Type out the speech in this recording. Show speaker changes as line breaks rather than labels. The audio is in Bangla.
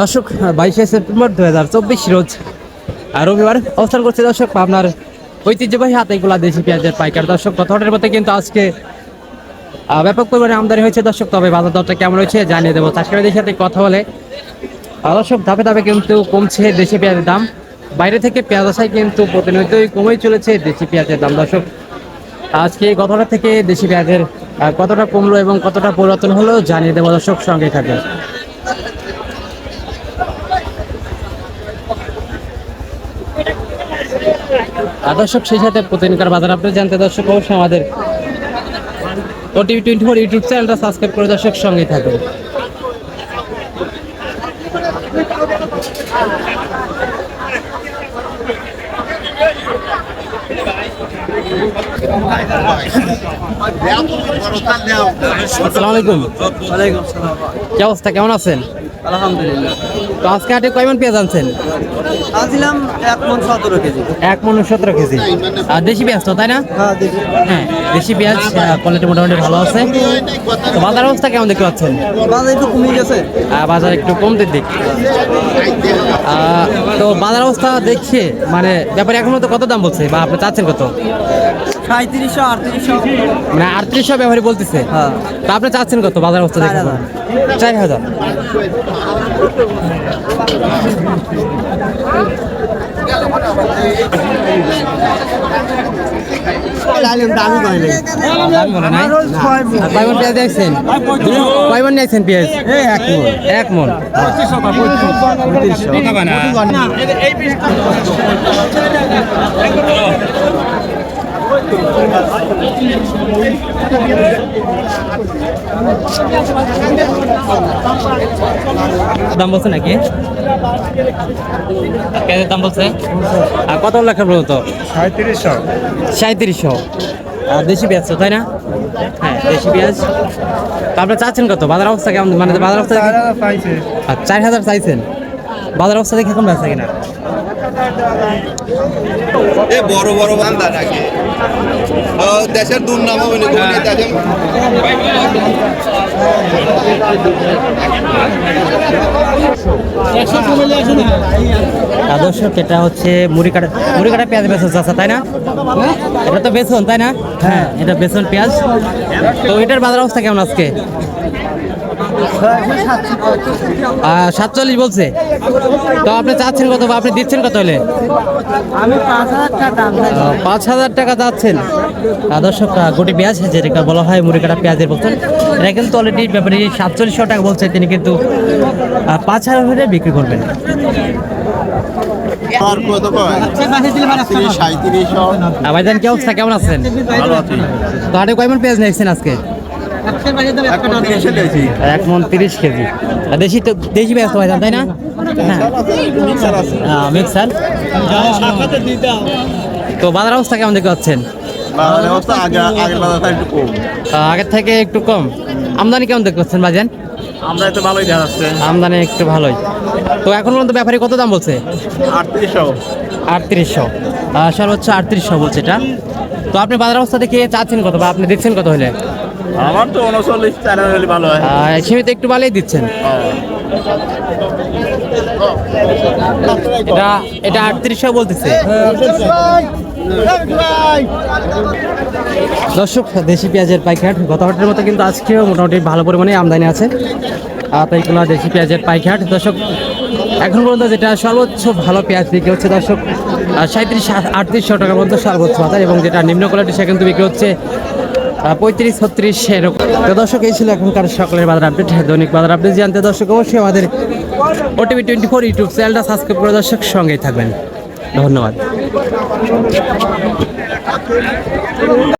দর্শক, বাইশে সেপ্টেম্বর দু হাজার চব্বিশ রোজ, আর রবিবার অবস্থান করছে দর্শক আপনার ঐতিহ্যবাহী হাতেগুলা দেশি পেঁয়াজের পাইকার। দর্শক কথাটার মধ্যে কিন্তু আজকে ব্যাপক পরিমাণে আমদানি হয়েছে দর্শক, তবে বাজার দরটা কেমন হয়েছে জানিয়ে দেবো। চাষিবাদের সাথে কথা বলে দর্শক, ধাপে ধাপে কিন্তু কমছে দেশি পেঁয়াজের দাম। বাইরে থেকে পেঁয়াজ আসায় কিন্তু প্রতিনিয়তই কমেই চলেছে দেশি পেঁয়াজের দাম। দর্শক, আজকে কথাটা থেকে দেশি পেঁয়াজের কতটা কমলো এবং কতটা পরিবর্তন হলো জানিয়ে দেবো দর্শক সঙ্গে থাকবে আর দর্শক, সেই সাথে প্রতিদিনকার বাজার আপনি জানতে দর্শক অবশ্যই আমাদের ওটিভি টোয়েন্টি ফোর ইউটিউব চ্যানেলটা সাবস্ক্রাইব করে দর্শক সঙ্গেই থাকবেন কি অবস্থা? কেমন আছেন?
আলহামদুলিল্লাহ।
তো আজকে হাটে কয়মন পেঁয়াজ আনছেন?
আনছিলাম এক মন সতেরো কেজি।
এক মন সতেরো কেজি। আর দেশি পেঁয়াজ তো তাই না?
হ্যাঁ
হ্যাঁ দেশি পেঁয়াজ কোয়ালিটি মোটামুটি ভালো আছে। তো বাজার অবস্থা কেমন দেখতে পাচ্ছেন?
বাজার একটু কমে গেছে।
বাজার একটু কমতে দিক। তো বাজার অবস্থা দেখছে মানে ব্যাপারে এখনও তো কত দাম বলছে? বা আপনি চাচ্ছেন কত?
সাঁত্রিশশো আটত্রিশশো।
মানে আটত্রিশশো ব্যাপারে বলতেছে। তো আপনি চাচ্ছেন কত বাজার অবস্থা দেখে? চার হাজার।
কয়
দামি বলে নাই আর কয়মন দেখছেন? পেঁয়াজ?
এক মন।
এক মন। দাম বলছে নাকি? পেঁয়াজের দাম বলছে? আর কত লেখা পর্যন্ত?
সাঁত্রিশশো।
সাঁত্রিশশো। আর দেশি পেঁয়াজ তো তাই না? হ্যাঁ দেশি পেঁয়াজ। তো আপনি চাচ্ছেন কত? বাজার অবস্থা কেমন? মানে বাজার অবস্থা আর চার হাজার চাইছেন? বাজার অবস্থা দেখে কম আছে কিনা?
এ বড় বড় বান্দা নাকি? দেশের দুর্নাম হবে না তুমি
দর্শক এটা হচ্ছে মুড়ি কাটা মুড়ি কাটা পেঁয়াজ বেসন চাষা, তাই না? এটা তো বেসন, তাই না? হ্যাঁ এটা বেসন, পেঁয়াজ। তো এটার বাজার অবস্থা কেমন আজকে? সাতচল্লিশ বলছে। তো আপনি চাচ্ছেন কত বা আপনি দিচ্ছেন কত হলে?
আমি পাঁচ হাজার টাকা
যাচ্ছেন দর্শক গোটি পেঁয়াজ যেটা বলা হয় মুড়ি কাটা পেঁয়াজের বলছেন এটা কিন্তু অলরেডি ব্যাপারে সাতচল্লিশশো টাকা বলছে তিনি কিন্তু পাঁচ হাজার হলে বিক্রি করবেন। কি অবস্থা? কেমন আছেন? তো হাটে কয়মন পেঁয়াজ নিয়েছেন আজকে? এক মন তিরিশ কেজি। দেশি তো দেশি পেঁয়াজ তো তাই না? হ্যাঁ।
মিক্সার
তো বাজার অবস্থা কেমন দেখতে পাচ্ছেন?
আগের বাজার একটু কম।
আহ, আগের থেকে একটু কম। আমদানি কেমন দেখতে পাচ্ছেন
তো ভালোই দেখা যাচ্ছে।
আমদানি একটু ভালোই। তো এখন পর্যন্ত ব্যাপারে কত দাম বলছে?
আটত্রিশশো।
আটত্রিশশো। সর্বোচ্চ আটত্রিশশো বলছে এটা। তো আপনি বাজার অবস্থা দেখে চাচ্ছেন কত বা আপনি দেখছেন কত হলে?
আমার তো উনচল্লিশ ভালো হয়।
সীমিত একটু ভালোই দিচ্ছেন। এটা এটা আটত্রিশশো বলতেছে। দর্শক দেশি পেঁয়াজের পাইকাট গত হাটের মতো কিন্তু আজকেও মোটামুটি ভালো পরিমাণে আমদানি আছে। তাইগুলো দেশি পেঁয়াজের পাইকাট। দর্শক এখন পর্যন্ত যেটা সর্বোচ্চ ভালো পেঁয়াজ বিক্রি হচ্ছে দর্শক সাঁত্রিশ আটত্রিশশো টাকার মধ্যে সর্বোচ্চ বাজার এবং যেটা নিম্ন কোয়ালিটি সে কিন্তু বিক্রি হচ্ছে পঁয়ত্রিশ, ছত্রিশ, এরকম। তো দর্শক, এই ছিল এখনকার সকলের বাজার আপডেট দৈনিক বাজার আপডেট জানতে। দর্শক, অবশ্যই আমাদের ওটিভি টোয়েন্টি ফোর ইউটিউব চ্যানেলটা সাবস্ক্রাইব করে দর্শক সঙ্গেই থাকবেন। ধন্যবাদ।